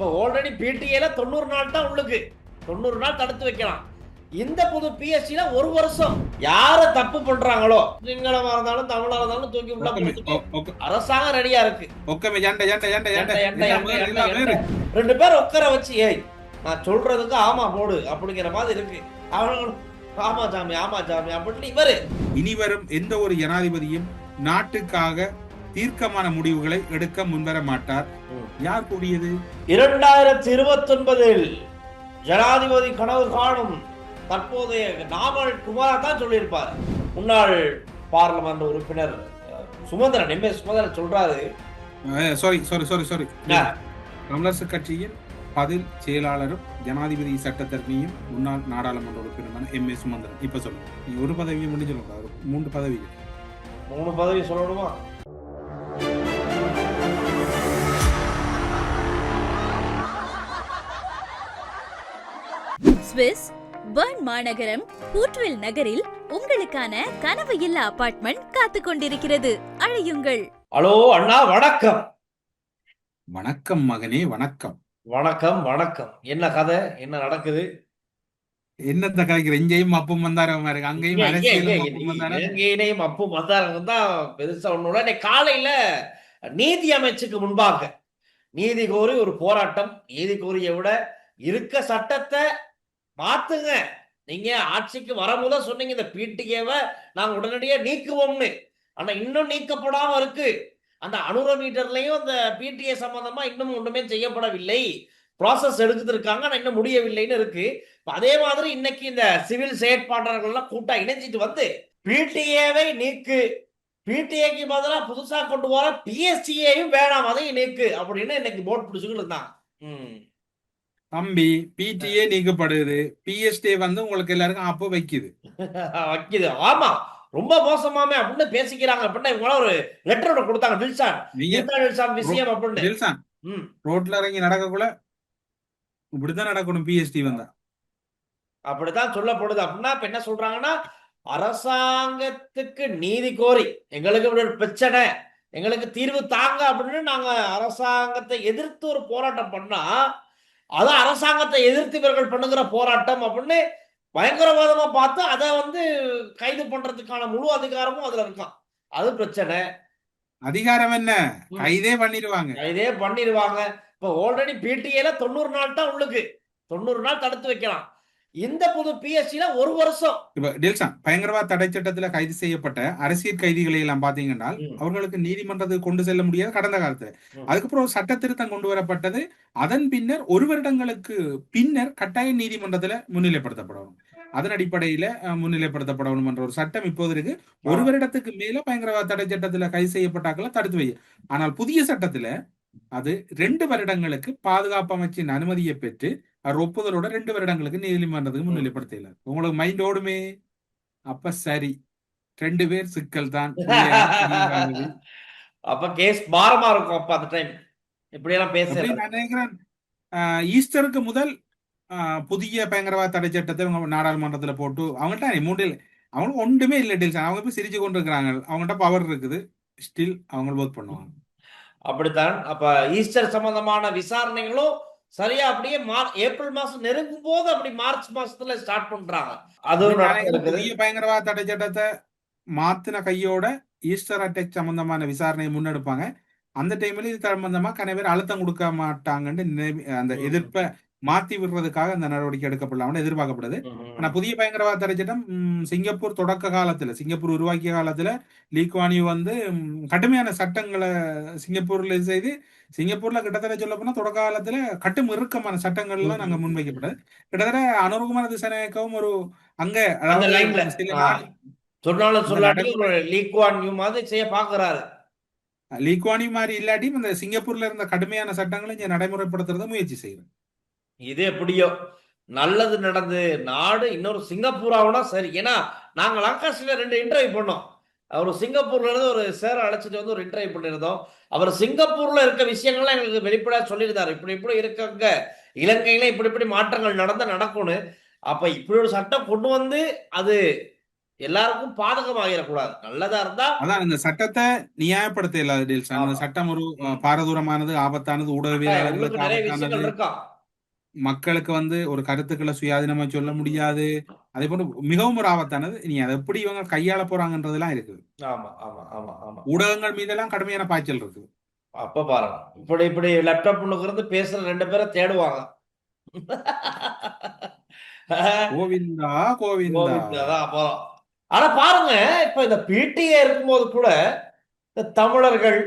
இப்போ ஆல்ரெடி பிடிஏல தொண்ணூறு நாள் தான் உள்ளுக்கு. தொண்ணூறு நாள் தடுத்து வைக்கலாம். இந்த புது பிஎஸ்சில ஒரு வருஷம் யார தப்பு பண்றாங்களோ சிங்களமா இருந்தாலும் தமிழா இருந்தாலும் தூக்கி உள்ள அரசாங்கம் ரெடியா இருக்கு. ரெண்டு பேர் உட்கார வச்சு ஏய் நான் சொல்றதுக்கு ஆமா போடு அப்படிங்கிற மாதிரி இருக்கு. ஆமா சாமி ஆமா சாமி அப்படின்னு இவரு. இனி வரும் எந்த ஒரு ஜனாதிபதியும் நாட்டுக்காக தீர்க்கமான முடிவுகளை எடுக்க முன்வர மாட்டார். யார் கூறியது? இரண்டாயிரத்தி இருபத்தி ஒன்பதில் ஜனாதிபதி கனவு காணும் தற்போதைய நாமல் குமாரா தான் சொல்லியிருப்பார். முன்னாள் பார்லமெண்ட் உறுப்பினர் சுமந்திரன் எம். எஸ். சுமந்திரன் சொல்றாரு. சாரி சாரி சாரி சாரி ஆ. தமிழரசு கட்சியின் பதில் செயலாளரும் ஜனாதிபதி சட்டத்தரணியும் முன்னாள் நாடாளுமன்ற உறுப்பினரான எம். ஏ சுமந்திரன். இப்ப சொல்லுங்க. நீ ஒரு பதவியை முடிஞ்சு சொல்லுங்க மூன்று பதவி மூணு பதவி சொல்லணுமா? ஸ்விஸ் பர்ன் மாநகரம் ஹூட்வில் நகரில் உங்களுக்கான கனவு இல்ல அபார்ட்மெண்ட் காத்துக் கொண்டிருக்கிறது. அழையுங்கள். ஹலோ அண்ணா வணக்கம். வணக்கம் மகனே வணக்கம். வணக்கம் வணக்கம். என்ன கதை? என்ன நடக்குது? என்னத்த கலைக்கிற இங்கேயும் அப்பம் வந்தாரம் இருக்கு அங்கேயும் இங்க- அப்பம் மத்தாரங்க தான் பெருசா ஒண்ணு இல்ல. காலையில நீதி அமைச்சுக்கு முன்பாக நீதி கோரி ஒரு போராட்டம் நீதி கோரியை விட இருக்க சட்டத்தை பார்த்துங்க நீங்க ஆட்சிக்கு வரும்போது சொன்னீங்க இந்த பிடிஏவை நாங்க உடனடியே நீக்குவோம்னு. ஆனா இன்னும் நீக்கப்படாம இருக்கு. அந்த அனுர மீட்டர்லயும் அந்த பிடிஏ சம்பந்தமா இன்னும் ஒண்ணுமே செய்யப்படவில்லை. ப்ராசஸ் எடுத்துட்டு இருக்காங்க ஆனா இன்னும் முடியவில்லைன்னு இருக்கு. அதே மாதிரி இன்னைக்கு இந்த சிவில் செயற்பாட்டாளர்கள்லாம் கூட்டா இணைஞ்சிட்டு வந்து பிடிஏவை நீக்கு. பிடிஏக்கு பதிலாக புதுசா கொண்டு வர பிஎஸ்டியையும் வேணாம் அதையும் நீக்கு அப்படின்னு இன்னைக்கு போட் பிடிச்சுக்கிட்டு இருந்தாங்க. ம். தம்பி பிடிஏ நீக்கப்படுது. பிஎஸ்டி வந்து உங்களுக்கு எல்லாருக்கும் அப்போ வைக்குது. வைக்குது. ஆமா. ரொம்ப மோசமாமே அப்படின்னு பேசிக்கிறாங்க அப்படின்னா இவங்க ஒரு லெட்டர் ஒன்று கொடுத்தாங்க இதுதான் டில்சான் விஷயம் அப்படின்னு. ஜெல்சான் ம். ரோட்ல இறங்கி நடக்கக்குள்ள இப்படித்தான் நடக்கணும் பிஎஸ்டி வந்தா அப்படித்தான் சொல்லப்படுது. அப்படின்னா இப்ப என்ன சொல்றாங்கன்னா அரசாங்கத்துக்கு நீதி கோரி எங்களுக்கு இப்படி ஒரு பிரச்சனை. எங்களுக்கு தீர்வு தாங்க. அப்படின்னு நாங்க அரசாங்கத்தை எதிர்த்து ஒரு போராட்டம் பண்ணா அது அரசாங்கத்தை எதிர்த்து இவர்கள் பண்ணுகிற போராட்டம் அப்படின்னு பயங்கரவாதமா பார்த்து அதை வந்து கைது பண்றதுக்கான முழு அதிகாரமும் அதுல இருக்கான். அது பிரச்சனை. அதிகாரம் என்ன. கைதே பண்ணிடுவாங்க. இதே பண்ணிடுவாங்க. இப்ப ஆல்ரெடி பிடிஏல தொண்ணூறு நாள் தான் உள்ளுக்கு. தொண்ணூறு நாள் தடுத்து வைக்கலாம். இந்த புது பிஎஸ்சில ஒரு வருஷம் இப்ப டெல்சான் பயங்கரவாத தடை சட்டத்துல கைது செய்யப்பட்ட அரசியல் கைதிகளை எல்லாம் பாத்தீங்கன்னா. அவர்களுக்கு நீதிமன்றத்துக்கு கொண்டு செல்ல முடியாது கடந்த காலத்துல. அதுக்கப்புறம் சட்ட திருத்தம் கொண்டு வரப்பட்டது அதன் பின்னர் ஒரு வருடங்களுக்கு பின்னர் கட்டாய நீதிமன்றத்துல முன்னிலைப்படுத்தப்படணும் அதன் அடிப்படையில முன்னிலைப்படுத்தப்படணும் என்ற ஒரு சட்டம் இப்போது இருக்கு ஒரு. வருடத்துக்கு மேல பயங்கரவாத தடை சட்டத்துல கைது செய்யப்பட்டாக்களை தடுத்து வை ஆனால் புதிய சட்டத்துல அது ரெண்டு வருடங்களுக்கு பாதுகாப்பு அமைச்சின் அனுமதியை பெற்று ஒப்புதலோட ரெண்டு வருடங்களுக்கு நீதிமன்றத்துக்கு முன்னிலைப்படுத்தல உங்களுக்கு மைண்ட் ஓடுமே? அப்ப சரி. ரெண்டு பேர் சிக்கல் தான். அப்ப கேஸ் பாரமா இருக்கும் அப்ப அந்த டைம் இப்படி எல்லாம் அப்படி பேசுறது நான் நினைக்கிறேன். ஆஹ், ஈஸ்டருக்கு முதல் புதிய பயங்கரவாத தடை சட்டத்தை அவங்க நாடாளுமன்றத்துல போட்டு அவங்கள்ட்ட மூன்றில் அவங்களுக்கு ஒன்றுமே இல்லை டீல்ஸ். அவங்க போய் சிரிச்சு கொண்டு இருக்கிறாங்க அவங்கள்ட்ட பவர் இருக்குது. ஸ்டில் அவங்க ஒர்க் பண்ணுவாங்க. அப்படித்தான். அப்ப ஈஸ்டர் சம்பந்தமான விசாரணைகளும் சரியா அப்படியே ஏப்ரல் மாசம் நெருங்கும் போது அப்படி மார்ச் மாசத்துல ஸ்டார்ட் பண்றாங்க அதுவும் புதிய பயங்கரவாத தடை சட்டத்தை மாத்தின கையோட ஈஸ்டர் அட்டாக் சம்பந்தமான விசாரணையை முன்னெடுப்பாங்க அந்த டைம்ல இது சம்பந்தமா கன பேர் அழுத்தம் கொடுக்க மாட்டாங்கன்னு அந்த. எதிர்ப்பை மாத்தி விடுறதுக்காக அந்த நடவடிக்கை எடுக்கப்படலாம்னு எதிர்பார்க்கப்படுது. ஆனா புதிய பயங்கரவாத தடை சட்டம் சிங்கப்பூர் தொடக்க காலத்துல சிங்கப்பூர் உருவாக்கிய காலத்துல லீக்வானி வந்து கடுமையான சட்டங்களை சிங்கப்பூர்ல செய்து சிங்கப்பூர்ல கிட்டத்தட்ட சொல்ல போனா தொடக்க காலத்துல கட்டும் இறுக்கமான சட்டங்கள்லாம் நாங்க முன்வைக்கப்பட்டது. கிட்டத்தட்ட அனுருகுமார திசநாயக்கவும் ஒரு அங்க சொன்னாலும் அந்த சொல்லாட்டி நடைமுறை- ஒரு லீக்வான் நியூ மாதிரி செய்ய பாக்குறாரு. லீக்வானி மாதிரி இல்லாட்டியும் இந்த சிங்கப்பூர்ல இருந்த கடுமையான சட்டங்களை இங்க நடைமுறைப்படுத்துறத முயற்சி செய்யறோம் இது எப்படியோ நல்லது நடந்து நாடு இன்னொரு சிங்கப்பூராவுனா சரி. ஏன்னா நாங்க லங்காஸ்ல ரெண்டு இன்டர்வியூ பண்ணோம். அவர் சிங்கப்பூர்ல இருந்து ஒரு சேர அழைச்சிட்டு வந்து ஒரு இன்டர்வியூ பண்ணியிருந்தோம். அவர் சிங்கப்பூர்ல இருக்க விஷயங்கள்லாம் எங்களுக்கு வெளிப்படையா சொல்லியிருந்தாரு. இப்படி இப்படி இருக்காங்க இலங்கையில இப்படி இப்படி மாற்றங்கள் நடந்தா நடக்கும்னு. அப்ப இப்படி ஒரு சட்டம் கொண்டு வந்து அது எல்லாருக்கும் பாதகமாகிடக்கூடாது. நல்லதா இருந்தா அதான் இந்த சட்டத்தை நியாயப்படுத்த இல்லாத அந்த. சட்டம் ஒரு பாரதூரமானது ஆபத்தானது ஊடகவியலாளர்களுக்கு மக்களுக்கு வந்து ஒரு கருத்துக்களை சுயாதீனமா சொல்ல முடியாது. அதே போல மிகவும் ஒரு ஆபத்தானது நீ அதை எப்படி இவங்க கையாள போறாங்கன்றதெல்லாம் இருக்குது. ஆமா ஆமா ஆமா ஆமா. ஊடகங்கள் மீதெல்லாம் கடுமையான பாய்ச்சல் இருக்குது. அப்ப பாருங்க. இப்படி இப்படி லேப்டாப் இருந்து பேசுற ரெண்டு பேரை தேடுவாங்க. கோவிந்தா கோவிந்தா. அப்புறம் ஆனா பாருங்க இப்ப இந்த பிடிஏ இருக்கும்போது கூட இந்த தமிழர்கள்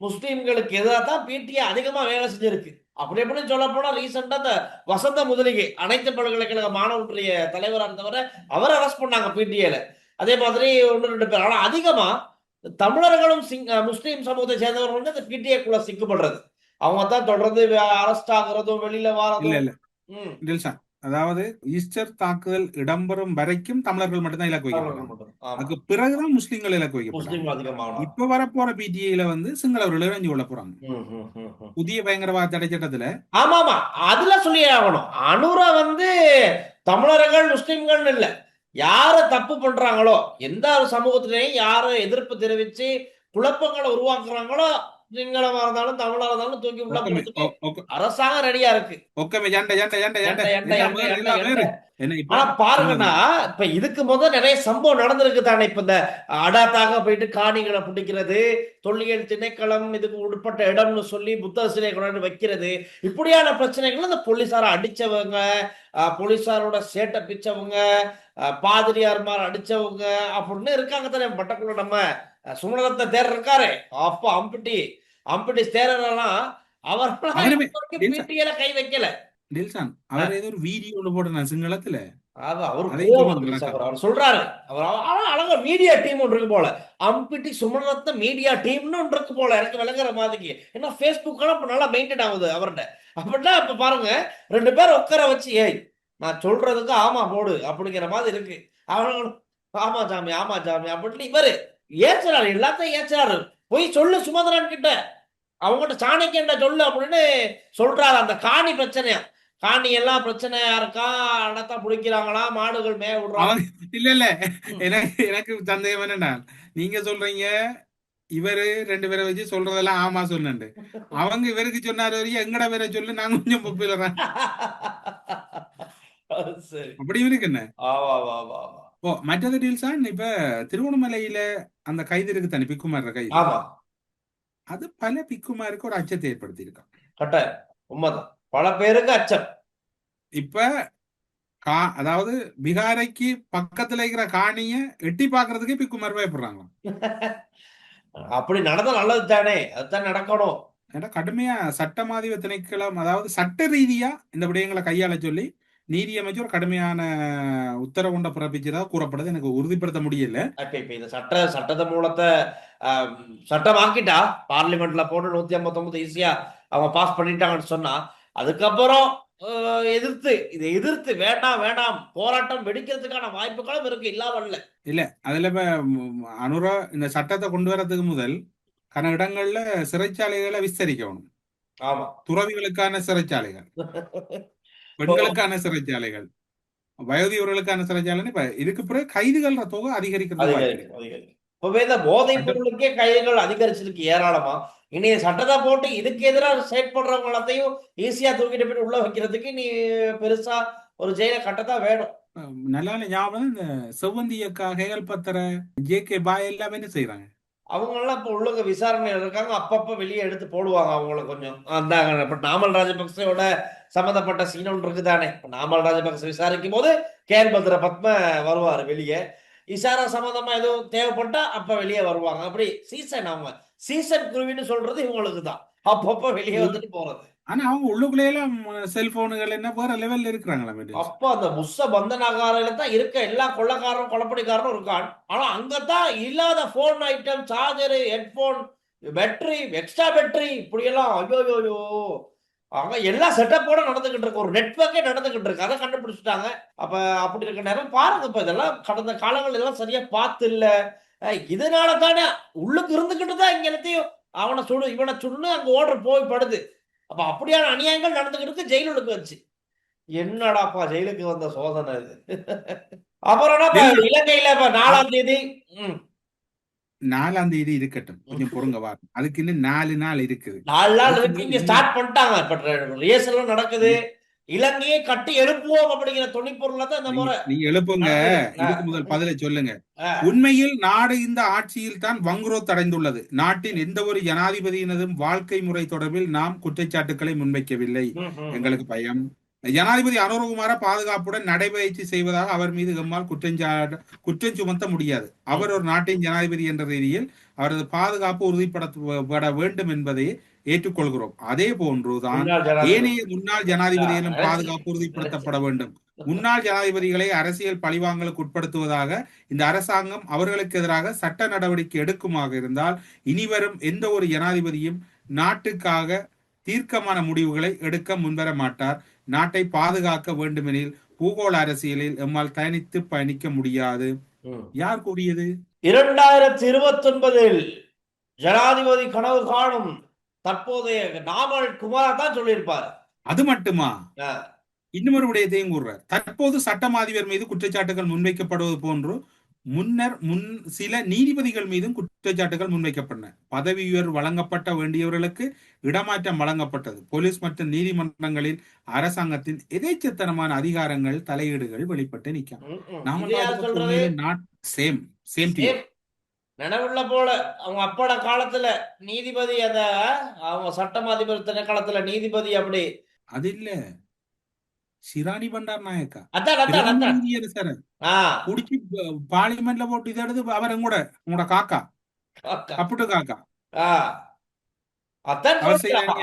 முஸ்லிம்களுக்கு எதிராக தான் பிடிஏ அதிகமா வேலை செஞ்சிருக்கு. அப்படி எப்படின்னு சொல்ல போனா ரீசெண்டா இந்த வசந்த முதலிகை அனைத்து பல்கலைக்கழக மாணவர்களுடைய தலைவரா இருந்தவரை அவரை அரெஸ்ட் பண்ணாங்க பிடிஏல அதே மாதிரி ஒன்று ரெண்டு பேர். ஆனா அதிகமா தமிழர்களும் சிங் முஸ்லீம் சமூகத்தை சேர்ந்தவர்கள் வந்து இந்த பிடிஏக்குள்ள சிக்கப்படுறது. அவங்க தான் தொடர்ந்து அரெஸ்ட் ஆகுறதும் வெளியில வாரதும். அதாவது ஈஸ்டர் தாக்குதல் இடம்பெறும் வரைக்கும் தமிழர்கள் மட்டும்தான் இலக்கு. ஆமா. அதுக்கு பிறகுதான் முஸ்லிம்கள் இலக்கு அதிகமாக இப்ப வரப்போற பிடிஐல வந்து சிங்களவர்கள் இணைஞ்சு கொள்ள போறாங்க. புதிய பயங்கரவாத தடை சட்டத்துல ஆமா ஆமா அதுல சொல்லி ஆகணும் அனுரா வந்து தமிழர்கள் முஸ்லிம்கள் இல்ல யாரு தப்பு பண்றாங்களோ எந்த ஒரு சமூகத்திலையும் யாரு எதிர்ப்பு தெரிவிச்சு குழப்பங்களை உருவாக்குறாங்களோ சிங்களமா இருந்தாலும் தமிழா இருந்தாலும் தூக்கி உள்ள அரசாங்கம் ரெடியா இருக்கு. ஆனா பாருங்கன்னா இப்ப இதுக்கு முதல் நிறைய சம்பவம் நடந்திருக்கு தானே. இப்ப இந்த அடாத்தாக போயிட்டு காணிகளை பிடிக்கிறது தொல்லியல் திணைக்களம் இதுக்கு உட்பட்ட இடம்னு சொல்லி புத்தக சிலை கொண்டாந்து வைக்கிறது. இப்படியான பிரச்சனைகள் இந்த போலீசாரை அடிச்சவங்க போலீசாரோட சேட்டை பிச்சவங்க பாதிரியார்மார் அடிச்சவங்க அப்படின்னு இருக்காங்க தானே. பட்டக்குள்ள நம்ம அஹ், சுமணரத்த தேர் இருக்காரு அப்ப அம்பிட்டி. அம்பிட்டி டென்சன். பிடிஎல கை வைக்கல. டில்சான் அவர் ஏதோ ஒரு வீடியோ ஒன்று போட்டு சிங்களத்துல. அவர். அவர். அவர் சொல்றாரு. அவர் அழகா மீடியா டீம் ஒன்று இருக்கு போல. அம்பிட்டி சுமணரத்ன மீடியா டீம்னு ஒன்று இருக்கு போல. எனக்கு விளங்குற மாதிரிக்கு. ஏன்னா ஃபேஸ்புக் இப்ப நல்லா மெயின்டைன் ஆகுது அவர்கிட்ட. அப்படின்னா இப்ப பாருங்க ரெண்டு பேரும் உட்கார வச்சு ஏய் நான் சொல்றதுக்கு ஆமா போடு அப்படிங்கிற மாதிரி இருக்கு. அவங்களும் ஆமா சாமி ஆமா சாமி அப்படின்னு இவரு ஏச்சுறாரு எல்லாத்தையும் ஏச்சுறாரு போய் சொல்லு சுமந்திரன் கிட்ட. அவங்ககிட்ட சாணக்கியன்ட சொல்லு அப்படின்னு சொல்றாரு. அந்த காணி பிரச்சனையா? காணி எல்லாம் பிரச்சனையா இருக்கா? அடத்தா பிடிக்கிறாங்களா? மாடுகள் மேய விடுறாங்க இல்ல இல்ல. எனக்கு எனக்கு சந்தேகம் என்னன்னா நீங்க சொல்றீங்க இவரு ரெண்டு பேரை வச்சு சொல்றதெல்லாம் ஆமா சொன்னேன் அவங்க இவருக்கு சொன்னாரு வரையும் எங்கட பேரை சொல்லு? நான் கொஞ்சம் சரி. அப்படி இருக்கு என்ன? ஆமா ஆமா ஆமா ஓ மற்றது டீல்ஸான் இப்ப திருவண்ணாமலையில அந்த கைது இருக்கு தானே பிக்குமார் கைது. ஆமா. அது பல பிக்குமாருக்கு ஒரு அச்சத்தை ஏற்படுத்தி இருக்கான் கட்டாயம். உண்மைதான். பல பேருக்கு அச்சம். இப்ப கா அதாவது பிகாரைக்கு பக்கத்துல இருக்கிற காணிய எட்டி பாக்குறதுக்கே பிக்குமார் பயப்படுறாங்க அப்படி நடந்தா நல்லது தானே. அதுதான் நடக்கணும். ஏன்னா கடுமையா சட்டமாதிப திணைக்களம் அதாவது சட்ட ரீதியா இந்த விடயங்களை கையாள சொல்லி நீதியமைச்சர் கடுமையான உத்தரவு கொண்ட பிறப்பிச்சதா கூறப்படுது எனக்கு உறுதிப்படுத்த முடியல. இந்த சட்ட சட்டத மூலத்தை சட்டமாக்கிட்டா பார்லிமெண்ட்ல போட்டு நூத்தி ஐம்பத்தொன்பது ஈஸியா அவங்க பாஸ் பண்ணிட்டாங்கன்னு சொன்னா அதுக்கப்புறம் எதிர்த்து இதை எதிர்த்து வேண்டாம் வேண்டாம் போராட்டம் வெடிக்கிறதுக்கான வாய்ப்புகளும் இருக்கு இல்லாம இல்ல. அதுல அனுரா இந்த சட்டத்தை கொண்டு வரதுக்கு முதல் கன இடங்கள்ல சிறைச்சாலைகளை விஸ்தரிக்கணும். ஆமா. துறவிகளுக்கான சிறைச்சாலைகள். பெண்களுக்கான சிறைச்சாலைகள். வயோதிகர்களுக்கான சிறைச்சாலைன்னு இப்ப இதுக்கு பிறகு கைதுகள் தொகை அதிகரிக்கிறது இப்பவே இந்த போதைப் பொருளுக்கே கைதுகள் அதிகரிச்சிருக்கு ஏராளமா. இனி சட்டத்தை போட்டு இதுக்கு எதிராக செயற்படுறவங்க எல்லாத்தையும் ஈஸியா தூக்கிட்டு போய் உள்ள வைக்கிறதுக்கு நீ பெருசா ஒரு ஜெயில கட்டத்தான் வேணும். நல்லா ஞாபகம் இந்த செவ்வந்தி ஹேகல் பத்திர ஜே கே பாய் எல்லாமே செய்யறாங்க அவங்க எல்லாம் இப்ப உள்ளுங்க விசாரணையில் இருக்காங்க. அப்பப்ப வெளியே எடுத்து போடுவாங்க அவங்கள கொஞ்சம். அந்த இப்ப நாமல் ராஜபக்சேவோட சம்பந்தப்பட்ட சீன் ஒன்று இருக்குதானே. இப்ப நாமல் ராஜபக்சே விசாரிக்கும் போது கேஎல் பத்ர பத்ம வருவாரு வெளியே. இசாரா சம்பந்தமா எதுவும் தேவைப்பட்டா அப்ப வெளியே வருவாங்க. அப்படி சீசன் அவங்க சீசன் குருவின்னு சொல்றது இவங்களுக்கு தான் அப்பப்ப வெளியே வந்துட்டு போறது. ஆனா அவங்க உள்ளுக்குள்ளே எல்லாம் செல்போனுகள் என்ன வேற லெவல்ல இருக்கிறாங்களா அப்ப அந்த முஸ்ஸ பந்தனகாரில தான் இருக்க. எல்லா கொள்ளக்காரரும் கொலப்படிக்காரரும் இருக்கான். ஆனா அங்கதான் இல்லாத phone item charger headphone battery extra battery இப்படி எல்லாம் ஐயோ ஐயோ, அவங்க எல்லா செட்டப்போட நடந்துகிட்டு இருக்கு. ஒரு நெட்வொர்க்கே நடந்துகிட்டு இருக்கு. அதை கண்டுபிடிச்சிட்டாங்க. அப்ப அப்படி இருக்க நேரம் பாருங்க இப்ப இதெல்லாம் கடந்த காலங்கள் இதெல்லாம் சரியா பார்த்து இல்ல இதனால தானே உள்ளுக்கு இருந்துகிட்டு தான் இங்க எல்லாத்தையும் அவனை சுடு இவனை சுடுன்னு அங்க ஓடுற போய் படுது. அப்ப அப்படியான அநியாயங்கள் நடந்துகிட்டு இருக்கு ஜெயிலுக்கு வச்சு என்னடாப்பா ஜெயிலுக்கு வந்த சோதனை இது? அப்புறம் இலங்கையில இப்ப நாலாம் தேதி? ம், நாலாம் தேதி இருக்கட்டும். கொஞ்சம் பொறுங்க வா. அதுக்கு இன்னும் நாலு நாள் இருக்குது. நாலு நாள் இருக்கு இங்க ஸ்டார்ட் பண்ணிட்டாங்க. இப்ப நடக்குது. இலங்கையை கட்டி எழுப்புவோம் அப்படிங்கிற துணிப்பொருள்ல தான் இந்த முறை. நீங்க- எழுப்புங்க. இதுக்கு முதல் பதிலை சொல்லுங்க. உண்மையில் நாடு இந்த ஆட்சியில் தான் வங்குரோத் அடைந்துள்ளது நாட்டின் எந்த ஒரு ஜனாதிபதியினதும் வாழ்க்கை முறை தொடர்பில் நாம் குற்றச்சாட்டுக்களை முன்வைக்கவில்லை. எங்களுக்கு பயம். ஜனாதிபதி அனுரகுமார பாதுகாப்புடன் நடைபயிற்சி செய்வதாக அவர் மீது எம்மால் குற்றஞ்சா குற்றம் சுமத்த முடியாது. அவர் ஒரு நாட்டின் ஜனாதிபதி என்ற ரீதியில் அவரது பாதுகாப்பு உறுதிப்படுத்தப்பட வேண்டும் என்பதை ஏற்றுக்கொள்கிறோம். அதே போன்றுதான். ஏனைய முன்னாள் ஜனாதிபதியிலும் பாதுகாப்பு உறுதிப்படுத்தப்பட வேண்டும். முன்னாள் ஜனாதிபதிகளை அரசியல் பழிவாங்கலுக்கு உட்படுத்துவதாக இந்த அரசாங்கம் அவர்களுக்கு எதிராக சட்ட நடவடிக்கை எடுக்குமாக இருந்தால் இனிவரும் எந்த ஒரு ஜனாதிபதியும் நாட்டுக்காக தீர்க்கமான முடிவுகளை எடுக்க முன்வர மாட்டார். நாட்டை பாதுகாக்க வேண்டுமெனில் பூகோள அரசியலில் எம்மால் தனித்து பயணிக்க முடியாது. யார் கூறியது? இரண்டாயிரத்தி இருபத்தி ஒன்பதில் ஜனாதிபதி கனவு காணும் தற்போதைய நாமல் குமார் தான் சொல்லியிருப்பார். அது மட்டுமா? ஆ. இன்னொரு விடயத்தையும் கூறுறார். தற்போது சட்டமாதிபர் மீது குற்றச்சாட்டுகள் முன்வைக்கப்படுவது போன்று முன்னர் முன் சில நீதிபதிகள் மீதும் குற்றச்சாட்டுகள் முன்வைக்கப்பட்டன. பதவி உயர்வு வழங்கப்பட்ட வேண்டியவர்களுக்கு இடமாற்றம் வழங்கப்பட்டது. போலீஸ் மற்றும் நீதிமன்றங்களில் அரசாங்கத்தின் எதேச்சத்தனமான அதிகாரங்கள் தலையீடுகள் வெளிப்பட்டு நிற்கும். நாம சேம் சேம். நினைவுள்ள போல அவங்க அப்பட காலத்துல நீதிபதி அந்த அவங்க சட்டம் அதிபர் திணைக்களத்துல நீதிபதி அப்படி. அது இல்ல. சிராணி பண்டார் நாயக்கா. ஆ. குடிச்சு பார்லிமெண்ட்ல போட்டு இதை எடுத்து அவர் கூட உங்களோட காக்கா. கப்புட்டு காக்கா.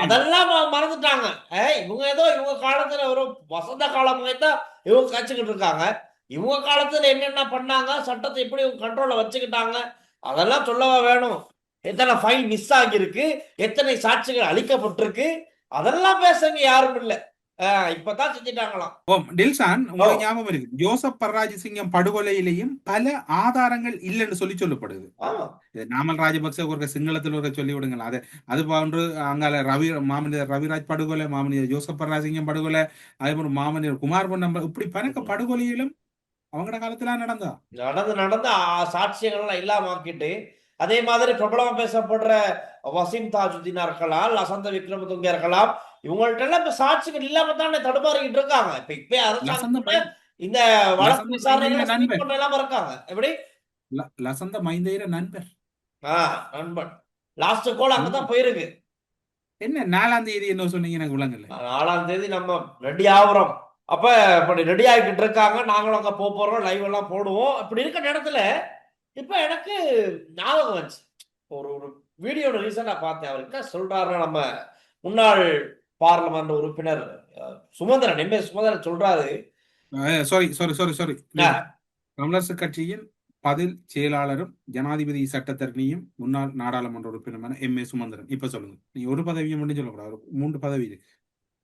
அதெல்லாம் மறந்துட்டாங்க. இவங்க ஏதோ இவங்க காலத்துல ஒரு வசந்த காலம் தான் இவங்க கச்சுக்கிட்டு இருக்காங்க. இவங்க காலத்துல என்னென்ன பண்ணாங்க சட்டத்தை எப்படி இவங்க கண்ட்ரோல்ல வச்சுக்கிட்டாங்க அதெல்லாம் சொல்லவா வேணும். எத்தனை ஃபைல் மிஸ் ஆகியிருக்கு எத்தனை சாட்சிகள் அளிக்கப்பட்டிருக்கு அதெல்லாம் பேசுங்க யாரும் இல்ல இப்பதான் செஞ்சுட்டாங்களாம். டில்சான் உங்களுக்கு. ஞாபகம் இருக்கு. ஜோசப் பரராஜசிங்கம் படுகொலையிலையும் பல ஆதாரங்கள் இல்லைன்னு சொல்லி சொல்லப்படுது. நாமல் ராஜபக்ச ஒரு சிங்களத்தில் ஒரு சொல்லி விடுங்களா அது அது போன்று அங்கால ரவி மாமனிதர் ரவிராஜ் படுகொலை மாமனிதர் ஜோசப் பரராஜசிங்கம் படுகொலை அதே போன்று மாமனிதர் குமார் பொன்னம் இப்படி பணக்க படுகொலையிலும் அவங்களோட காலத்துல நடந்தா நடந்து நடந்து சாட்சியங்கள்லாம் இல்லாம ஆக்கிட்டு அதே மாதிரி பிரபலமா பேசப்படுற வசீம் தாஜுதீனா இருக்கலாம் லசந்த விக்ரமதுங்க இருக்கலாம் இவங்கள்ட்ட எல்லாம் இப்ப சாட்சிகள் இல்லாம தானே தடுமாறிக்கிட்டு இருக்காங்க. இப்ப இப்ப அரசாங்கம் இந்த வழக்கு விசாரணைகளை இல்லாம இருக்காங்க. எப்படி? லசந்த மைந்தேர நண்பர். ஆஹ் நண்பன் லாஸ்ட் கோல் அங்கதான் போயிருக்கு. என்ன நாலாம் தேதி என்ன சொன்னீங்க எனக்கு விளங்கல. நாலாம் தேதி நம்ம ரெடி ஆகுறோம். அப்ப இப்படி ரெடி ஆகிக்கிட்டு இருக்காங்க. நாங்களும் அங்க போறோம். லைவ் எல்லாம் போடுவோம். இப்படி இருக்க நேரத்துல இப்ப எனக்கு ஞாபகம் வந்துச்சு. ஒரு ஒரு வீடியோ ரீசனா பார்த்தேன். அவர் என்ன சொல்றாருன்னா நம்ம முன்னாள் பார்லமெண்ட் உறுப்பினர் சுமந்திரன் எம். ஏ சுமந்திரன் சொல்றாரு. Sorry sorry sorry sorry. Tamilarasu கட்சியின் பதில் செயலாளரும் ஜனாதிபதி சட்டத்தரணியும் முன்னாள் நாடாளுமன்ற உறுப்பினருமான எம். ஏ. சுமந்திரன். இப்ப சொல்லுங்க. நீங்க ஒரு பதவியை மட்டும் சொல்லக்கூடாது. மூன்று பதவி இருக்கு.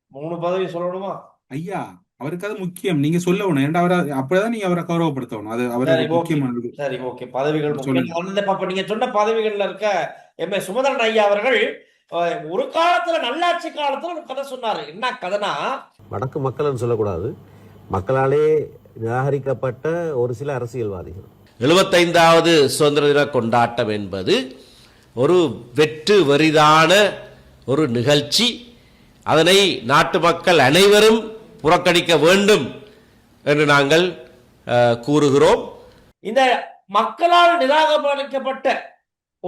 மூணு பதவி சொல்லணுமா? ஐயா அவருக்கு அது முக்கியம். நீங்க சொல்லணும் ஏன்டா அவரை அப்பதான் நீங்க அவரை கௌரவப்படுத்தணும். அது சரி, அவருக்கு. முக்கியமானது சரி ஓகே. பதவிகள் சொல்லுங்க. முக்கியம். நீங்க சொன்ன பதவிகள்ல இருக்க எம். ஏ. சுமந்திரன் ஐயா அவர்கள் ஒரு காலத்துல நல்லாட்சி காலத்துல ஒரு கதை சொன்னாரு. என்ன கதைனா வடக்கு மக்கள்னு சொல்லக்கூடாது. மக்களாலே நிராகரிக்கப்பட்ட ஒரு சில அரசியல்வாதிகள். எழுபத்தைந்தாவது சுதந்திர தின கொண்டாட்டம் என்பது ஒரு வெற்று வெறிதான ஒரு நிகழ்ச்சி. அதனை நாட்டு மக்கள் அனைவரும் புறக்கணிக்க வேண்டும் என்று நாங்கள் கூறுகிறோம். இந்த மக்களால் நிராகரிக்கப்பட்ட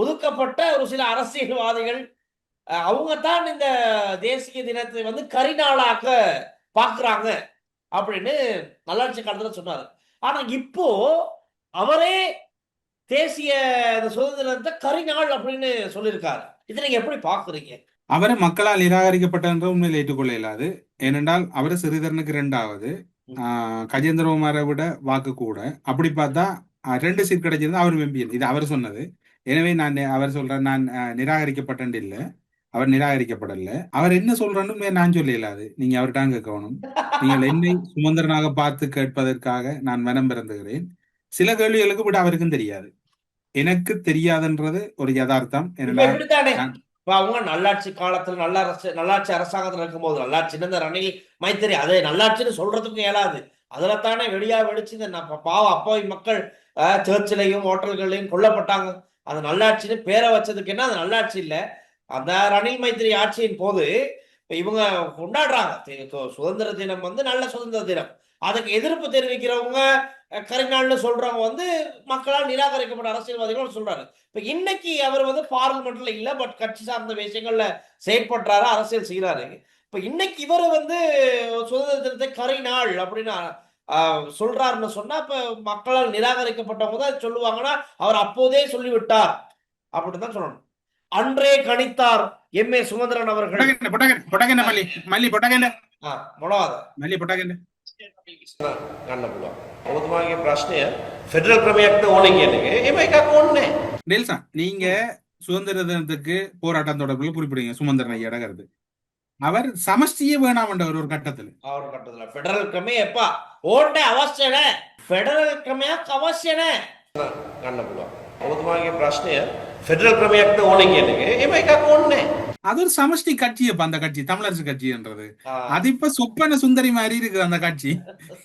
ஒதுக்கப்பட்ட ஒரு சில அரசியல்வாதிகள் அவங்க தான் இந்த தேசிய தினத்தை வந்து கரிநாளாக்க பாக்குறாங்க அப்படின்னு நல்லாட்சி காலத்துல சொன்னாரு. ஆனா இப்போ அவரே தேசிய சுதந்திரத்தை கரிநாள் அப்படின்னு சொல்லியிருக்காரு. இதை நீங்க எப்படி பாக்குறீங்க அவரை மக்களால் நிராகரிக்கப்பட்ட என்ற உண்மையில் ஏற்றுக்கொள்ள இயலாது. ஏனென்றால் அவர் சிறிதரனுக்கு இரண்டாவது. ஆஹ் கஜேந்திரகுமாரை விட வாக்கு கூட. அப்படி பார்த்தா ரெண்டு சீட் கிடைச்சிருந்தா அவர் எம்பிஎல் இது அவர் சொன்னது. எனவே நான் அவர் சொல்றேன் நான் நிராகரிக்கப்பட்டேன் இல்லை. அவர் நிராகரிக்கப்படல. அவர் என்ன சொல்றன்னு நான் சொல்ல நீங்க அவர்கிட்ட கேட்கணும். நீங்கள் என்னை சுமந்திரனாக பார்த்து கேட்பதற்காக நான் மனம் பிறந்துகிறேன் சில கேள்விகளுக்கு விட அவருக்கும் தெரியாது. எனக்கு தெரியாதுன்றது ஒரு யதார்த்தம். இப்போ அவங்க நல்லாட்சி காலத்தில் நல்ல அரசு நல்லாட்சி அரசாங்கத்தில் இருக்கும்போது நல்லாட்சின்னு இந்த ரணில் மைத்திரி அதே நல்லாட்சின்னு சொல்றதுக்கும் இயலாது. அதில் தானே வெளியா வெடிச்சு இந்த பாவம் அப்போ மக்கள் சர்ச்சிலையும் ஹோட்டல்கள்லையும் கொல்லப்பட்டாங்க. அது நல்லாட்சின்னு பேரை வச்சதுக்கு என்ன அது நல்லாட்சி இல்லை. அந்த ரணில் மைத்திரி ஆட்சியின் போது இப்போ இவங்க கொண்டாடுறாங்க. சுதந்திர தினம் வந்து நல்ல சுதந்திர தினம். அதுக்கு எதிர்ப்பு தெரிவிக்கிறவங்க கரிநாள்னு சொல்றவங்க வந்து மக்களால் நிராகரிக்கப்பட்ட அரசியல்வாதிகள் சொல்றாரு. இப்ப இன்னைக்கு அவர் வந்து பார்லிமெண்ட்ல இல்ல பட் கட்சி சார்ந்த விஷயங்கள்ல செயற்படுறாரு அரசியல் செய்யறாரு இப்ப இன்னைக்கு இவர் வந்து சுதந்திர தினத்தை கரை நாள் அப்படின்னு சொல்றாருன்னு சொன்னா இப்ப மக்களால் நிராகரிக்கப்பட்டவங்க தான் சொல்லுவாங்கன்னா அவர் அப்போதே சொல்லிவிட்டார் அப்படின்னு தான் சொல்லணும். அன்றே கணித்தார் எம் ஏ சுமந்திரன் அவர்கள். பொட்டகண்ட பொட்டகண்ட பொட்டகண்ட மல்லி மல்லி பொட்டகண்ட ஆ, මොනවාද මල්ලි පොටගන්න ගන්න පුළුවන්. ඔබතුමාගේ ප්‍රශ්නය ෆෙඩරල් ක්‍රමයක්ද ඕනේ කියන එක. එහෙම එකක් ඕනේ නැහැ. டெல்சா நீங்க சுதந்திர தினத்துக்கு போராட்டம் தொடர்பில் குறிப்பிடுங்க சுமந்திரன் ஐயா கருத்து அவர் சமஷ்டியே வேணாமன்றவர் ஒரு கட்டத்துல அவர் கட்டத்துல ஃபெடரல் ක්‍රමය එපා ඕන්ට අවශ්‍ය නැහැ ෆෙඩරල් ක්‍රමයක් අවශ්‍ය නැහැ ගන්න පුළුවන්. ඔබතුමාගේ ප්‍රශ්නය ෆෙඩරල් ක්‍රමයක්ද ඕනේ කියන එක. එහෙම එකක් ඕනේ නැහැ. அது ஒரு சமஷ்டி கட்சி அப்ப அந்த கட்சி தமிழரசு கட்சின்றது. அது இப்ப சொப்பன சுந்தரி மாதிரி இருக்குது அந்த கட்சி.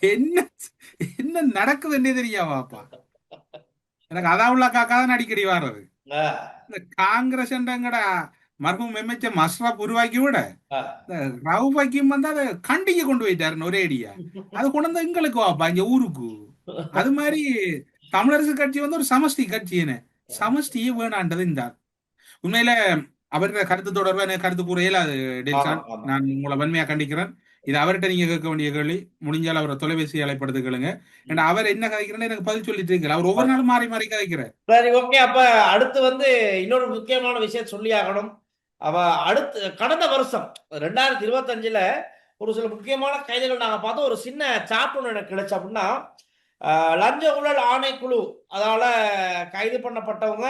என்ன என்ன நடக்குதுன்னே தெரியாவாப்பா எனக்கு அதாவுள்ள காக்கா தான் அடிக்கடி வாடுறது ஆ, இந்த காங்கிரஸ் எங்கட மர்மம் எம்எச்ஏ மஸ்ரப் உருவாக்கி விட ரவுபாக்கியம் வந்து அதை கண்டிக்கு கொண்டு போயிட்டாருன்னு ஒரே அடியா. அது கொண்டு வந்து எங்களுக்கு வாப்பா இங்க ஊருக்கு. அது மாதிரி தமிழரசு கட்சி வந்து ஒரு சமஷ்டி கட்சி என்ன சமஷ்டியே வேணான்றது இந்த. உண்மையில அவருடைய கருத்து தொடர்பா எனக்கு கருத்து கூற இயலாது டெல்சான். நான் உங்களை வன்மையா கண்டிக்கிறேன். இது அவர்கிட்ட நீங்க கேட்க வேண்டிய கேள்வி. முடிஞ்சால் அவரை தொலைபேசி அழைப்படுத்து கேளுங்க. ஏன்னா அவர் என்ன கதைக்கிறேன்னு எனக்கு பதில் சொல்லிட்டு இருக்கிறார். அவர் ஒவ்வொரு நாளும் மாறி மாறி கதைக்கிறார். சரி ஓகே. அப்ப அடுத்து வந்து இன்னொரு முக்கியமான விஷயம் சொல்லி ஆகணும். அவ அடுத்து கடந்த வருஷம் ரெண்டாயிரத்தி இருபத்தஞ்சுல ஒரு சில முக்கியமான கைதுகள் நாங்க பார்த்தோம். ஒரு சின்ன சாட் ஒன்று எனக்கு கிடைச்சு அப்படின்னா லஞ்ச ஊழல் ஆணைக்குழு அதால கைது பண்ணப்பட்டவங்க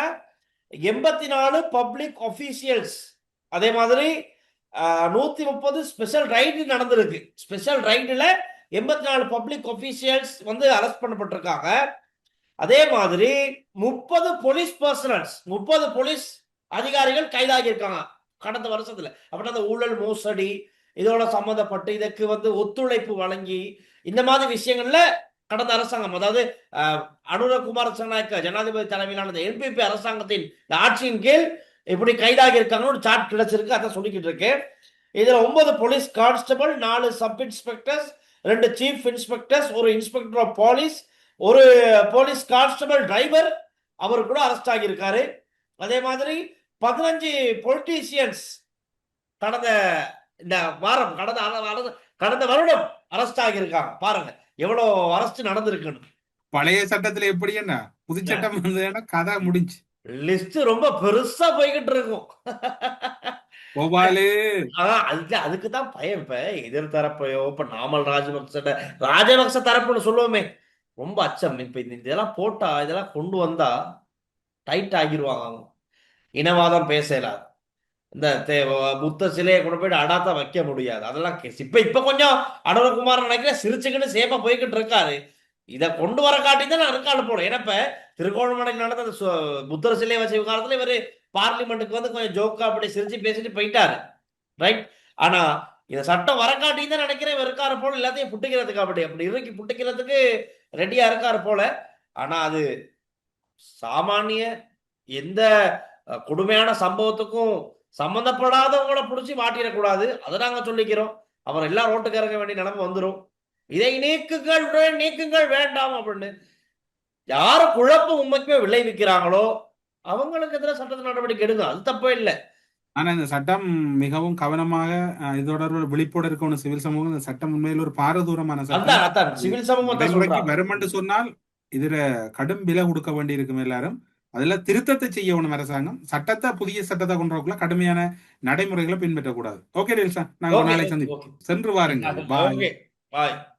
எண்பத்தி நாலு பப்ளிக் ஒஃபீஷியல்ஸ் அதே மாதிரி நூத்தி முப்பது ஸ்பெஷல் ரைடு நடந்திருக்கு. ஸ்பெஷல் ரைடுல எண்பத்தி நாலு பப்ளிக் ஒஃபீஷியல்ஸ் வந்து அரெஸ்ட் பண்ணப்பட்டிருக்காங்க. அதே மாதிரி முப்பது போலீஸ் பர்சனல்ஸ் முப்பது போலீஸ் அதிகாரிகள் கைதாகி இருக்காங்க கடந்த வருஷத்துல. அப்படின்னா அந்த ஊழல் மோசடி இதோட சம்மந்தப்பட்டு இதற்கு வந்து ஒத்துழைப்பு வழங்கி இந்த மாதிரி விஷயங்கள்ல கடந்த அரசாங்கம் அதாவது அஹ், அனுரகுமார் ஜனாதிபதி தலைமையிலான இந்த என்பிபி அரசாங்கத்தின் இந்த ஆட்சியின் கீழ் இப்படி கைதாகி இருக்காங்கன்னு ஒரு சார்ட் கிடைச்சிருக்கு. அதை சொல்லிக்கிட்டு இருக்கு இதுல ஒன்பது போலீஸ் கான்ஸ்டபிள் நாலு சப் இன்ஸ்பெக்டர்ஸ் ரெண்டு சீஃப் இன்ஸ்பெக்டர்ஸ் ஒரு இன்ஸ்பெக்டர் ஆஃப் போலீஸ் ஒரு போலீஸ் கான்ஸ்டபிள் டிரைவர் அவர் கூட அரெஸ்ட் ஆகியிருக்காரு. அதே மாதிரி பதினஞ்சு பொலிட்டீசியன்ஸ் கடந்த இந்த வாரம் கடந்த கடந்த வருடம் அரெஸ்ட் ஆகியிருக்காங்க. பாருங்க. எவ்வளவு அரெஸ்ட் நடந்திருக்குன்னு. பழைய சட்டத்துல எப்படி என்ன? புது சட்டம் வந்ததுன்னா கதை முடிஞ்சு. லிஸ்ட் ரொம்ப பெருசா போய்கிட்டு இருக்கும். அதுக்கு தான் பயம் இப்ப. எதிர் தரப்பையோ இப்ப நாமல் ராஜபக்ச ராஜபக்ச தரப்புன்னு சொல்லுவோமே. ரொம்ப அச்சம். இப்ப இதெல்லாம் போட்டா இதெல்லாம் கொண்டு வந்தா டைட் ஆகிருவாங்க அவங்க. இனவாதம் பேசலாது இந்த புத்த சிலையை கொண்டு போயிட்டு அடாத்த வைக்க முடியாது. அதெல்லாம் கேஸ் இப்ப இப்ப கொஞ்சம் அனுரகுமார் நினைக்கிறேன் சிரிச்சுக்கிட்டு சேஃபா போய்கிட்டு இருக்காரு. இதை கொண்டு வர காட்டி தான் நான் இருக்காள் போறேன் ஏன்னா இப்ப திருகோணமலை நடந்த அந்த சு- புத்தர் சிலையை வச்ச விவகாரத்துல இவரு பார்லிமெண்ட்டுக்கு வந்து கொஞ்சம் ஜோக்கா அப்படி சிரிச்சு பேசிட்டு போயிட்டாரு. ரைட்? ஆனா இந்த சட்டம் வர காட்டி தான் நினைக்கிறேன் இவர் இருக்காரு போல. எல்லாத்தையும் புட்டிக்கிறதுக்கு அப்படி அப்படி இறுக்கி புட்டிக்கிறதுக்கு ரெடியா இருக்காரு போல. ஆனா அது சாமானிய எந்த கொடுமையான சம்பவத்துக்கும் சம்பந்தப்படாதவங்கள புடிச்சு மாட்டிடக்கூடாது. அதை நாங்க சொல்லிக்கிறோம். அவர் எல்லாம் ரோட்டுக்கு இறங்க வேண்டிய நிலைமை வந்துரும். இதை நீக்குங்கள் நீக்குங்கள் வேண்டாம் அப்படின்னு. யாரு குழப்பம் உண்மைக்குமே விளைவிக்கிறாங்களோ அவங்களுக்கு எதிராக சட்டத்தை நடவடிக்கை எடுங்க. அது தப்பே இல்லை. ஆனா இந்த சட்டம் மிகவும் கவனமாக அஹ், இது தொடர்பில் விழிப்போடு இருக்கணும் சிவில் சமூகம் இந்த சட்டம் உண்மையில் ஒரு பாரதூரமான சட்டம். சிவில் சமூகம் வரும் என்று சொன்னால் இதுல கடும் விலை கொடுக்க வேண்டி இருக்கும் எல்லாரும். அதுல திருத்தத்தை செய்யணும் அரசாங்கம். சட்டத்தை புதிய சட்டத்தை கொண்டு வரக்குள்ள கடுமையான நடைமுறைகளை பின்பற்றக்கூடாது. ஓகே டெல்சா நாங்க நாளை சந்திப்போம். சென்று ஓகே பாய்